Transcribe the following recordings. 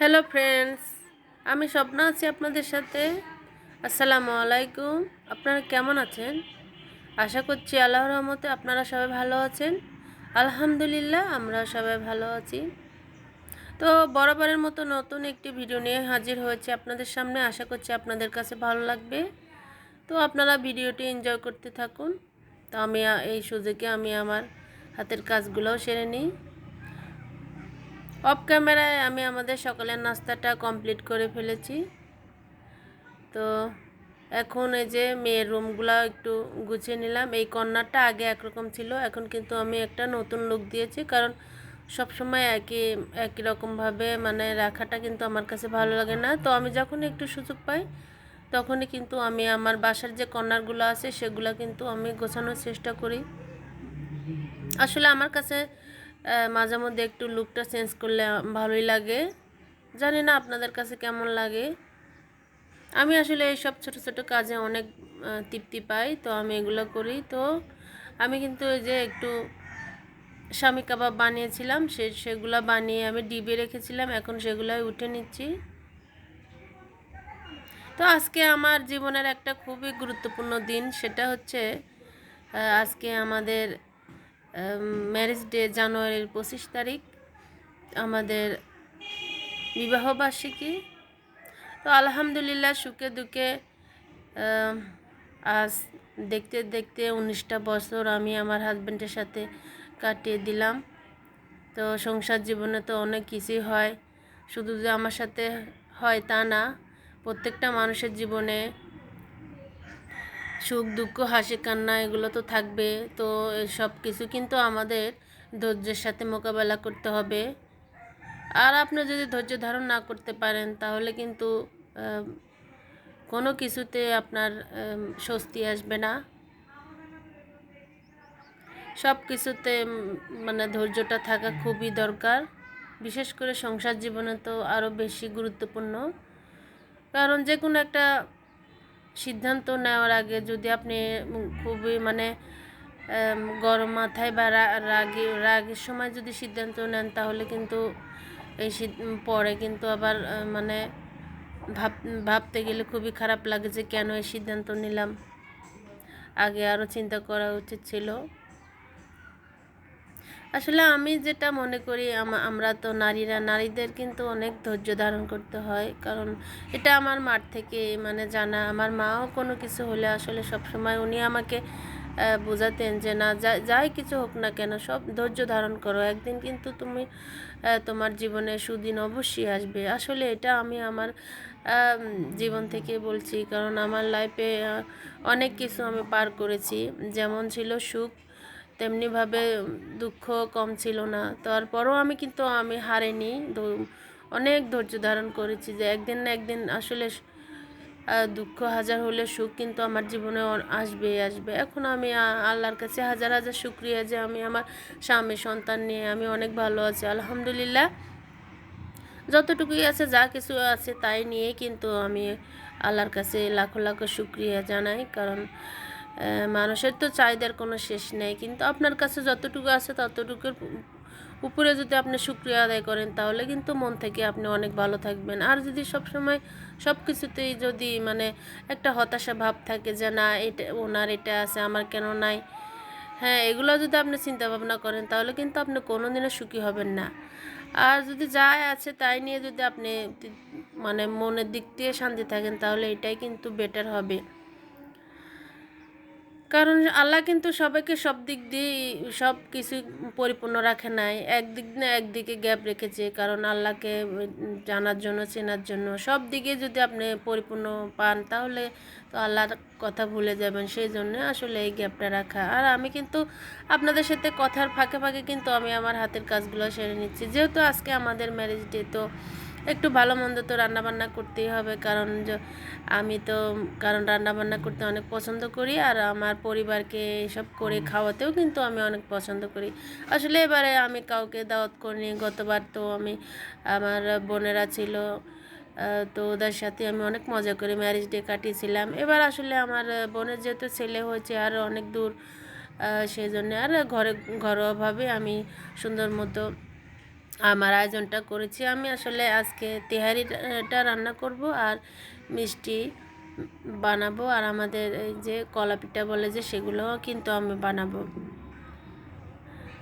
Hello friends আমি স্বপ্ন আছি আপনাদের সাথে। আসসালামু আলাইকুম। আপনারা কেমন আছেন? আশা করছি আল্লাহর রহমতে আপনারা সবাই ভালো আছেন। আলহামদুলিল্লাহ, আমরা সবাই ভালো আছি। তো বরাবরের মতো নতুন একটি ভিডিও নিয়ে হাজির হয়েছে আপনাদের সামনে। আশা করছি আপনাদের কাছে ভালো লাগবে। তো আপনারা ভিডিওটি এনজয় করতে থাকুন। তো আমি, এই সুযোগে আমি আমার হাতের কাজগুলোও সেরে নিই। অফ ক্যামেরায় আমি আমাদের সকালের নাস্তাটা কমপ্লিট করে ফেলেছি। তো এখন এই যে মেয়ের রুমগুলো একটু গুছিয়ে নিলাম। এই কর্নারটা আগে একরকম ছিল, এখন কিন্তু আমি একটা নতুন লুক দিয়েছি, কারণ সব সময় একই একই রকমভাবে মানে রাখাটা কিন্তু আমার কাছে ভালো লাগে না। তো আমি যখন একটু সুযোগ পাই, তখনই কিন্তু আমি আমার বাসার যে কর্নারগুলো আছে, সেগুলো কিন্তু আমি গোছানোর চেষ্টা করি। আসলে আমার কাছে মাঝে মধ্যে একটু লুকটা চেঞ্জ করলে ভালোই লাগে। জানি না আপনাদের কাছে কেমন লাগে। আমি আসলে এইসব ছোট ছোট কাজে অনেক তৃপ্তি পাই, তো আমি এগুলো করি। তো আমি কিন্তু ওই যে একটু স্বামী কাবাব বানিয়েছিলাম, সে, সেগুলো বানিয়ে আমি ডিবে রেখেছিলাম, এখন সেগুলোই উঠে নিচ্ছি। তো আজকে আমার জীবনের একটা খুবই গুরুত্বপূর্ণ দিন, সেটা হচ্ছে আজকে আমাদের ম্যারেজ ডে জানুয়ারির পঁচিশ তারিখ, আমাদের বিবাহবার্ষিকী। তো আলহামদুলিল্লাহ সুখে দুঃখে আজ দেখতে দেখতে উনিশটা বছর আমি আমার হাজব্যান্ডের সাথে কাটিয়ে দিলাম। তো সংসার জীবনে তো অনেক কিছুই হয়, শুধু যে আমার সাথে হয় তা না, প্রত্যেকটা মানুষের জীবনে সুখ, দুঃখ, হাসি, কান্না এগুলো তো থাকবে। তো সব কিছু কিন্তু আমাদের ধৈর্যের সাথে মোকাবেলা করতে হবে। আর আপনি যদি ধৈর্য ধারণ না করতে পারেন, তাহলে কিন্তু কোনো কিছুতে আপনার স্বস্তি আসবে না। সব কিছুতে মানে ধৈর্যটা থাকা খুবই দরকার। বিশেষ করে সংসার জীবনে তো আরও বেশি গুরুত্বপূর্ণ। কারণ যে কোনো একটা সিদ্ধান্ত নেওয়ার আগে যদি আপনি খুবই মানে গরম মাথায় বা রাগ রাগে, রাগের সময় যদি সিদ্ধান্ত নেন, তাহলে কিন্তু এই পরে কিন্তু আবার মানে ভাব, ভাবতে গেলে খুবই খারাপ লাগে যে কেন এই সিদ্ধান্ত নিলাম। আগে আরও চিন্তা করা উচিত ছিল। আসলে আমি যেটা মনে করি আমরা তো নারীরা, নারীদের কিন্তু অনেক ধৈর্য ধারণ করতে হয়। কারণ এটা আমার মার থেকে মানে জানা। আমার মাও কোনো কিছু হলে আসলে সব সময় উনি আমাকে বোঝাতেন যে, না যাই কিছু হোক না কেন, সব ধৈর্য ধারণ করো। একদিন কিন্তু তুমি তোমার জীবনে সুদিন অবশ্যই আসবে। আসলে এটা আমি আমার জীবন থেকে বলছি। কারণ আমার লাইফে অনেক কিছু আমি পার করেছি। যেমন ছিল সুখ তেমনিভাবে দুঃখ কম ছিল না। তারপরও আমি কিন্তু আমি হারিনি। অনেক ধৈর্য ধারণ করেছি যে একদিন না একদিন আসলে দুঃখ হাজার হলে সুখ কিন্তু আমার জীবনে আসবেই আসবে এখন আমি আল্লাহর কাছে হাজার হাজার শুক্রিয়া যে আমি আমার স্বামী, সন্তান নিয়ে আমি অনেক ভালো আছি। আলহামদুলিল্লাহ, যতটুকুই আছে যা কিছু আছে তাই নিয়ে কিন্তু আমি আল্লাহর কাছে লাখো লাখো শুক্রিয়া জানাই। কারণ মানুষের তো চাহিদার কোনো শেষ নেই। কিন্তু আপনার কাছে যতটুকু আছে ততটুকুর উপরে যদি আপনি শুক্রিয়া আদায় করেন, তাহলে কিন্তু মন থেকে আপনি অনেক ভালো থাকবেন। আর যদি সব সময় সব কিছুতেই যদি মানে একটা হতাশা ভাব থাকে যে, না, এটা, ওনার এটা আছে, আমার কেন নাই? হ্যাঁ এগুলো যদি আপনি চিন্তা ভাবনা করেন, তাহলে কিন্তু আপনি কোনোদিনও সুখী হবেন না। আর যদি যা আছে, তাই নিয়ে যদি আপনি মানে মনের দিক দিয়ে শান্তি থাকেন, তাহলে এটাই কিন্তু বেটার হবে। কারণ আল্লাহ কিন্তু সবাইকে সব দিক দিয়ে সব কিছু পরিপূর্ণ রাখে নাই। একদিক না একদিকে গ্যাপ রেখেছে, কারণ আল্লাহকে জানার জন্য, চেনার জন্য। সব দিকে যদি আপনি পরিপূর্ণ পান, তাহলে তো আল্লাহর কথা ভুলে যাবেন। সেই জন্য আসলে এই গ্যাপটা রাখা। আর আমি কিন্তু আপনাদের সাথে কথার ফাঁকে ফাঁকে কিন্তু আমি আমার হাতের কাজগুলো সেরে নিচ্ছি। যেহেতু আজকে আমাদের ম্যারেজ ডে তো একটু ভালো মন্দ তো রান্নাবান্না করতেই হবে কারণ আমি তো কারণ রান্নাবান্না করতে অনেক পছন্দ করি আর আমার পরিবারকে এসব করে খাওয়াতেও কিন্তু আমি অনেক পছন্দ করি। আসলে এবারে আমি কাউকে দাওয়াত করিনি গতবার তো আমি আমার বোনেরা ছিল তো ওদের সাথে আমি অনেক মজা করে ম্যারেজ ডে কাটিয়েছিলাম। এবার আসলে আমার বোনের যেহেতু ছেলে হয়েছে আর অনেক দূর সেই জন্য আর ঘরে ঘরোয়াভাবে আমি সুন্দর মতো আমার আয়োজনটা করেছি। আমি আসলে আজকে তেহারিটা রান্না করব আর মিষ্টি বানাবো আর আমাদের এই যে কলা পিঠা বলে যে সেগুলোও কিন্তু আমি বানাবো।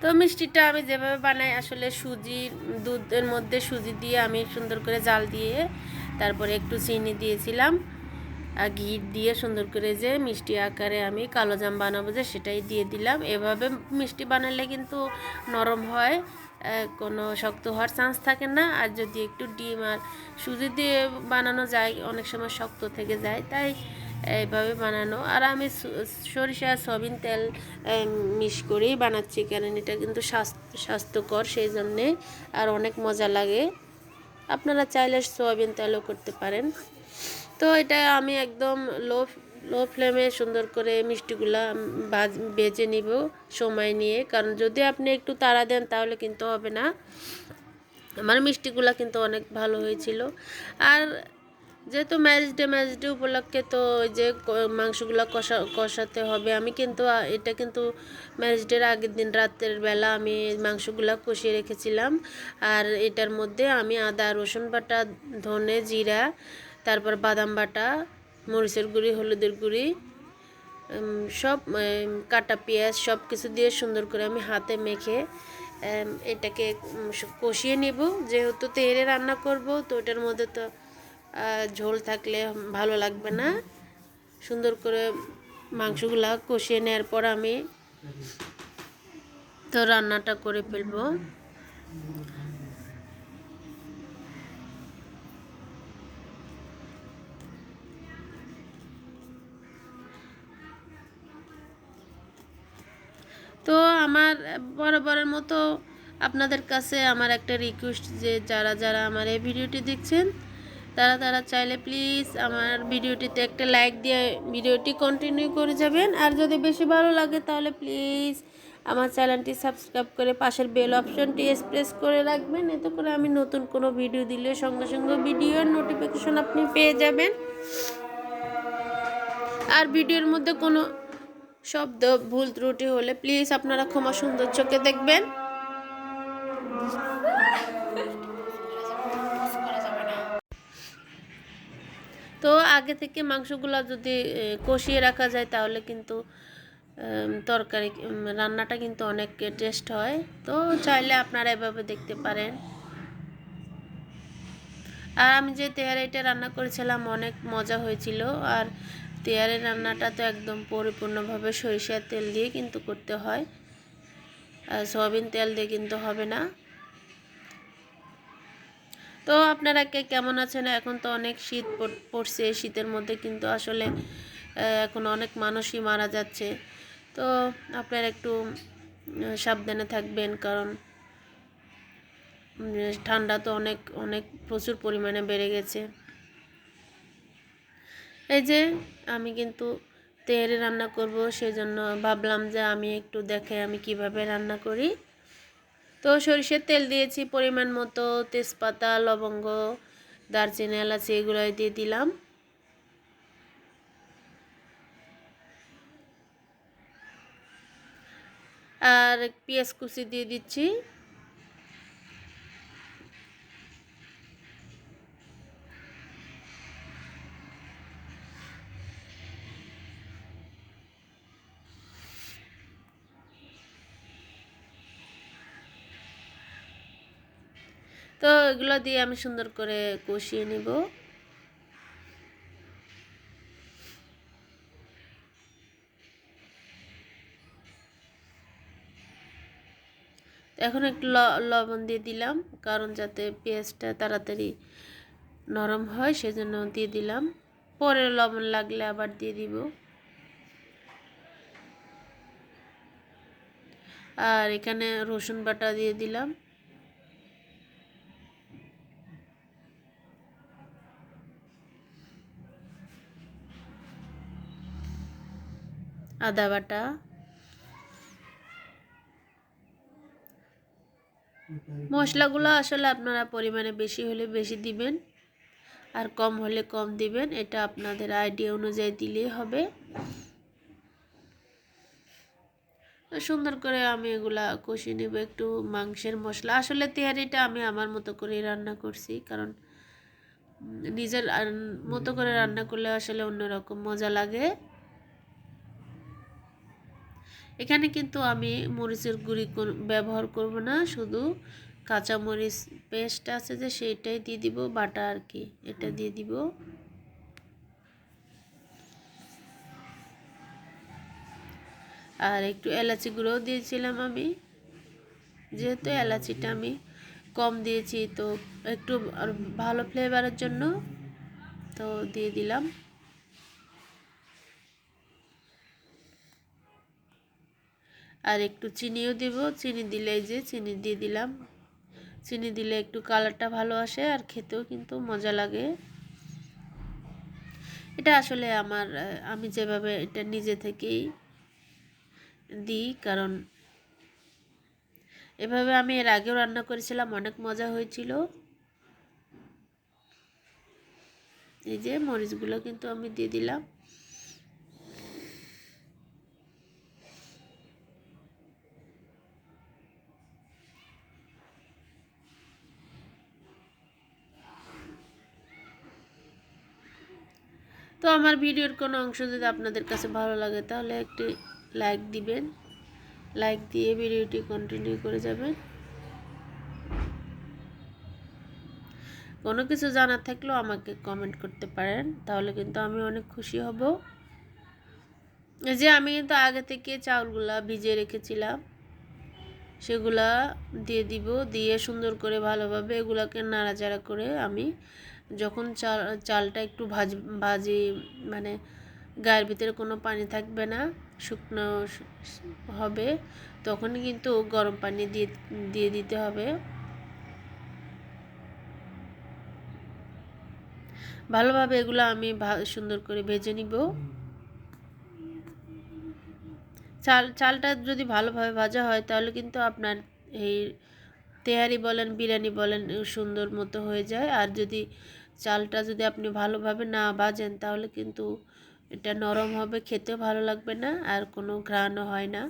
তো মিষ্টিটা আমি যেভাবে বানাই, আসলে সুজি, দুধের মধ্যে সুজি দিয়ে আমি সুন্দর করে জাল দিয়ে তারপরে একটু চিনি দিয়েছিলাম আর ঘি দিয়ে সুন্দর করে যে মিষ্টি আকারে আমি কালো জাম বানাবো যে সেটাই দিয়ে দিলাম। এভাবে মিষ্টি বানালে কিন্তু নরম হয়। কোনো শক্ত হওয়ার চান্স থাকে না। আর যদি একটু ডিম আর সুজি দিয়ে বানানো যায়, অনেক সময় শক্ত থেকে যায়, তাই এইভাবে বানানো। আর আমি সরিষা সয়াবিন তেল মিশ করেই বানাচ্ছি, কারণ এটা কিন্তু স্বাস্থ্যকর, সেই জন্যে। আর অনেক মজা লাগে। আপনারা চাইলে সয়াবিন তেলও করতে পারেন। তো এটা আমি একদম লো লো ফ্লেমে সুন্দর করে মিষ্টিগুলা বেজে নিব সময় নিয়ে। কারণ যদি আপনি একটু তাড়া দেন তাহলে কিন্তু হবে না। আমার মিষ্টিগুলা কিন্তু অনেক ভালো হয়েছিল। আর যেহেতু ম্যারেজ ডে ম্যারেজ ডে উপলক্ষে তো ওই যে মাংসগুলো কষা, কষাতে হবে, আমি কিন্তু এটা কিন্তু ম্যারেজ ডের আগের দিন রাতের বেলা আমি মাংসগুলো কষিয়ে রেখেছিলাম। আর এটার মধ্যে আমি আদা, রসুন বাটা, ধনে জিরা, তারপর বাদাম বাটা মরিচের গুঁড়ি, হলুদের গুঁড়ি সব কাটা পেঁয়াজ সব কিছু দিয়ে সুন্দর করে আমি হাতে মেখে এটাকে কষিয়ে নিব। যেহেতু তেলে রান্না করব, তো ওটার মধ্যে তো ঝোল থাকলে ভালো লাগবে না। সুন্দর করে মাংসগুলা কষিয়ে নেওয়ার পর আমি তো রান্নাটা করে ফেলব। তো আমার, বরাবরের মতো আপনাদের কাছে আমার একটা রিকোয়েস্ট যে যারা যারা আমার এই ভিডিওটি দেখছেন, তারা তারা চাইলে প্লিজ আমার ভিডিওটিতে একটা লাইক দিয়ে ভিডিওটি কন্টিনিউ করে যাবেন। আর যদি বেশি ভালো লাগে তাহলে প্লিজ আমার চ্যানেলটি সাবস্ক্রাইব করে পাশের বেল অপশনটি এক্সপ্রেস করে রাখবেন। এতে করে আমি নতুন কোনো ভিডিও দিলে সঙ্গে সঙ্গে ভিডিওর নোটিফিকেশন আপনি পেয়ে যাবেন। আর ভিডিওর মধ্যে কোনো শব্দ, ভুল ত্রুটি হলে প্লিজ আপনারা ক্ষমা সুন্দর চোখে দেখবেন। তো আগে থেকে মাংসগুলো যদি কষিয়ে রাখা যায় তাহলে কিন্তু তরকারি রান্নাটা কিন্তু অনেক টেস্ট হয়। তো চাইলে আপনারা এভাবে দেখতে পারেন। আর আমি যে তেহারিটা রান্না করেছিলাম অনেক মজা হয়েছিল। আর তেয়ারের রান্নাটা তো একদম পরিপূর্ণভাবে সরিষার তেল দিয়ে কিন্তু করতে হয়। আর সয়াবিন তেল দিয়ে কিন্তু হবে না। তো আপনারা কে কেমন আছেন? এখন তো অনেক শীত পড়ছে। শীতের মধ্যে কিন্তু আসলে এখন অনেক মানুষই মারা যাচ্ছে। তো আপনারা একটু সাবধানে থাকবেন কারণ ঠান্ডা তো অনেক অনেক প্রচুর পরিমাণে বেড়ে গেছে। এই যে আমি কিন্তু তেহারি রান্না করব, সেজন্য ভাবলাম যে আমি একটু দেখে আমি কীভাবে রান্না করি। তো সরিষের তেল দিয়েছি, পরিমাণ মতো তেজপাতা, লবঙ্গ, দারচিনি, এলাচি এগুলো দিয়ে দিলাম। আর পেঁয়াজ কুচি দিয়ে দিচ্ছি। তো এগুলো দিয়ে আমি সুন্দর করে কষিয়ে নিব। এখন একটু লবণ দিয়ে দিলাম, কারণ যাতে পেঁয়াজটা তাড়াতাড়ি নরম হয় সেজন্য দিয়ে দিলাম। পরে লবণ লাগলে আবার দিয়ে দিব। আর এখানে রসুন বাটা দিয়ে দিলাম। আদা বাটা। মশলাগুলো আসলে আপনারা পরিমাণে বেশি হলে বেশি দিবেন, আর কম হলে কম দিবেন, এটা আপনাদের আইডিয়া অনুযায়ী দিলেই হবে। সুন্দর করে আমি এগুলা কষিয়ে নেব একটু মাংসের মশলা। আসলে তেহারিটা আমি আমার মতো করেই রান্না করছি, কারণ নিজের মতো করে রান্না করলে আসলে অন্যরকম মজা লাগে। এখানে কিন্তু আমি মরিচের গুঁড়ি ব্যবহার করব না, শুধু কাঁচা মরিচ পেস্ট আছে যে সেইটাই দিয়ে দিব, বাটা আর কি, এটা দিয়ে দিব। আর একটু এলাচি গুঁড়োও দিয়েছিলাম আমি, যেহেতু এলাচিটা আমি কম দিয়েছি, তো একটু ভালো ফ্লেভারের জন্য তো দিয়ে দিলাম। আর একটু চিনিও দিব। চিনি দিলে যে চিনি দিয়ে দিলাম। চিনি দিলে একটু কালারটা ভালো আসে আর খেতেও কিন্তু মজা লাগে। এটা আসলে আমার আমি যেভাবে এটা নিজে থেকেই দিই, কারণ এভাবে আমি এর আগেও রান্না করেছিলাম, অনেক মজা হয়েছিল। এই যে মরিচগুলো কিন্তু আমি দিয়ে দিলাম। তো আমার ভিডিওর কোনো অংশ যদি আপনাদের কাছে ভালো লাগে, তাহলে একটি লাইক দিবেন। লাইক দিয়ে ভিডিওটি কন্টিনিউ করে যাবেন। কোনো কিছু জানার থাকলেও আমাকে কমেন্ট করতে পারেন, তাহলে কিন্তু আমি অনেক খুশি হব। যে আমি কিন্তু আগে থেকে চাউলগুলা ভিজিয়ে রেখেছিলাম, সেগুলা দিয়ে দিব, দিয়ে সুন্দর করে ভালোভাবে এগুলাকে নাড়াচাড়া করে আমি যখন চাল, চালটা একটু ভাজ, ভাজি মানে গায়ের ভিতরে কোনো পানি থাকবে না, শুকনো হবে তখন কিন্তু গরম পানি দিয়ে দিয়ে দিতে হবে। ভালোভাবে এগুলো আমি সুন্দর করে ভেজে নিব। চাল, চালটা যদি ভালোভাবে ভাজা হয়, তাহলে কিন্তু আপনার এই তেহারি বলেন, বিরিয়ানি বলেন সুন্দর মতো হয়ে যায়। আর যদি চালটা যদি আপনি ভালোভাবে না বাজেন, তাহলে কিন্তু এটা নরম হবে, খেতেও ভালো লাগবে না, আর কোনো ঘ্রাণও হয় না।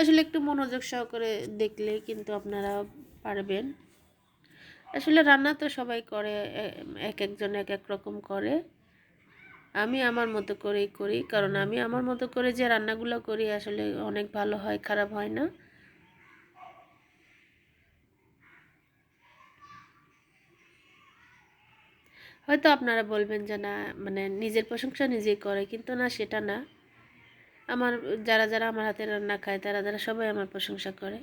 আসলে একটু মনোযোগ সহকারে দেখলে কিন্তু আপনারা পারবেন। আসলে রান্না তো সবাই করে এক একজন এক এক রকম করে। আমি আমার মতো করেই করি, কারণ আমি আমার মতো করে যে রান্নাগুলো করি আসলে অনেক ভালো হয়, খারাপ হয় না। হয়তো আপনারা বলবেন যে না মানে নিজের প্রশংসা নিজেই করে, কিন্তু না, সেটা না। আমার, যারা যারা আমার হাতে রান্না খায়, তারা তারা সবাই আমার প্রশংসা করে।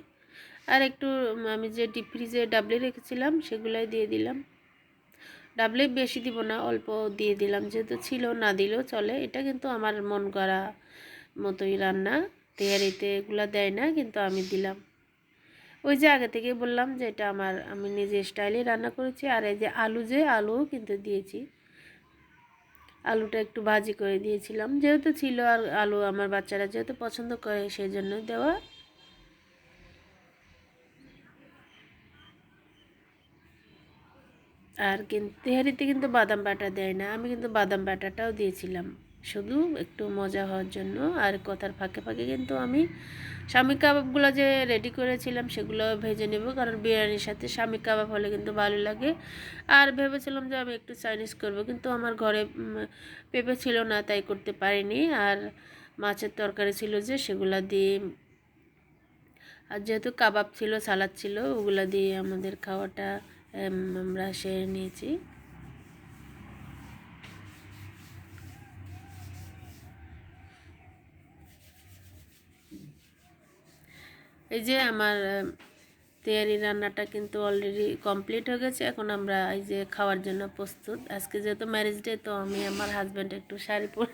আর একটু আমি যে ডিপ ফ্রিজে ডাবলি রেখেছিলাম, সেগুলাই দিয়ে দিলাম। ডাবলি বেশি দিব না, অল্প দিয়ে দিলাম। যেহেতু ছিল, না দিলেও চলে। এটা কিন্তু আমার মন করা মতোই রান্না। তেয়ারিতে এগুলো দেয় না, কিন্তু আমি দিলাম। ওই যে আগে থেকে বললাম যে এটা আমার, আমি নিজে স্টাইলে রান্না করেছি। আর এই যে আলু যে, আলুও কিন্তু দিয়েছি। আলুটা একটু ভাজি করে দিয়েছিলাম। যেহেতু ছিল আর আলু আমার বাচ্চারা যেহেতু পছন্দ করে সেই জন্য দেওয়া আর কিন্তু তেহারিতে কিন্তু বাদাম বাটা দেয় না। আমি কিন্তু বাদাম বাটাটাও দিয়েছিলাম। শুধু একটু মজা হওয়ার জন্য। আর কথার ফাঁকে ফাঁকে কিন্তু আমি স্বামী কাবাবগুলো যে রেডি করেছিলাম সেগুলো ভেজে নেব। কারণ বিরিয়ানির সাথে স্বামী কাবাব হলে কিন্তু ভালো লাগে। আর ভেবেছিলাম যে আমি একটু চাইনিজ করব, কিন্তু আমার ঘরে পেঁপে ছিল না, তাই করতে পারিনি। আর মাছের তরকারি ছিল যে, সেগুলো দিয়ে, আর যেহেতু কাবাব ছিল, সালাদ ছিল, ওগুলো দিয়ে আমাদের খাওয়াটা আমরা সেরে নিয়েছি। এই যে আমার তেয়ারি রান্নাটা কিন্তু অলরেডি কমপ্লিট হয়ে গেছে। এখন আমরা এই যে খাওয়ার জন্য প্রস্তুত। আজকে যেহেতু ম্যারেজ ডে তো আমি আমার হাজব্যান্ড একটু শাড়ি পরে